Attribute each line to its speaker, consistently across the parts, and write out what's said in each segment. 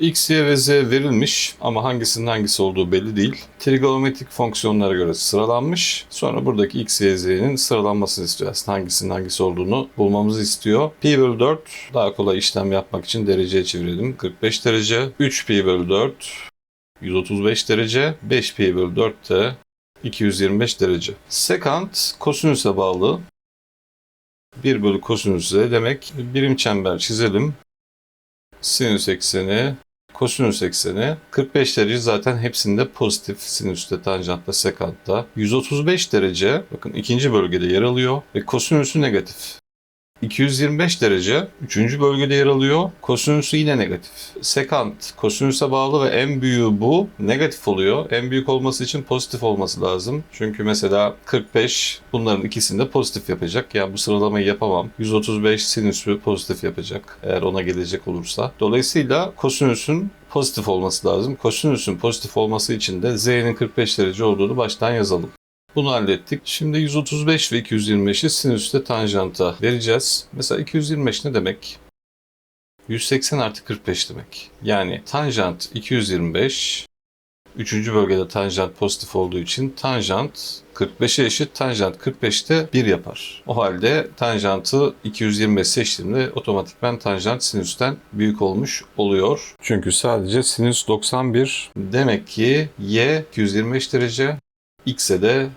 Speaker 1: X, Y ve Z verilmiş ama hangisinin hangisi olduğu belli değil. Trigonometrik fonksiyonlara göre sıralanmış. Sonra buradaki X, Y, Z'nin sıralanmasını istiyor. Aslında hangisinin hangisi olduğunu bulmamızı istiyor. Pi bölü 4 daha kolay işlem yapmak için dereceye çevirelim. 45 derece. 3 pi bölü 4 135 derece. 5 pi bölü 4 de 225 derece. Sekant kosinüse bağlı. 1 bölü kosinüs demek. Birim çember çizelim. Sinüs ekseni, kosinüs ekseni. 45 derece zaten hepsinde pozitif. Sinüste, tanjantta, sekantta. 135 derece bakın ikinci bölgede yer alıyor ve kosinüsü negatif. 225 derece 3. bölgede yer alıyor. Kosinüsü yine negatif. Sekant kosinüse bağlı ve en büyüğü bu. Negatif oluyor. En büyük olması için pozitif olması lazım. Çünkü mesela 45 bunların ikisini de pozitif yapacak. Yani bu sıralamayı yapamam. 135 sinüsü pozitif yapacak. Eğer ona gelecek olursa. Dolayısıyla kosinüsün pozitif olması lazım. Kosinüsün pozitif olması için de z'nin 45 derece olduğunu baştan yazalım. Bunu hallettik. Şimdi 135 ve 225'i sinüste tanjanta vereceğiz. Mesela 225 ne demek? 180 artı 45 demek. Yani tanjant 225, 3. bölgede tanjant pozitif olduğu için tanjant 45'e eşit, tanjant 45'te 1 yapar. O halde tanjantı 225 seçtiğimde otomatikman tanjant sinüsten büyük olmuş oluyor. Çünkü sadece sinüs 91 demek ki y 225 derece, x'e de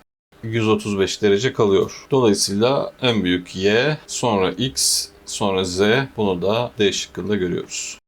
Speaker 1: 135 derece kalıyor. Dolayısıyla en büyük y, sonra x, sonra z bunu da D şıkkında görüyoruz.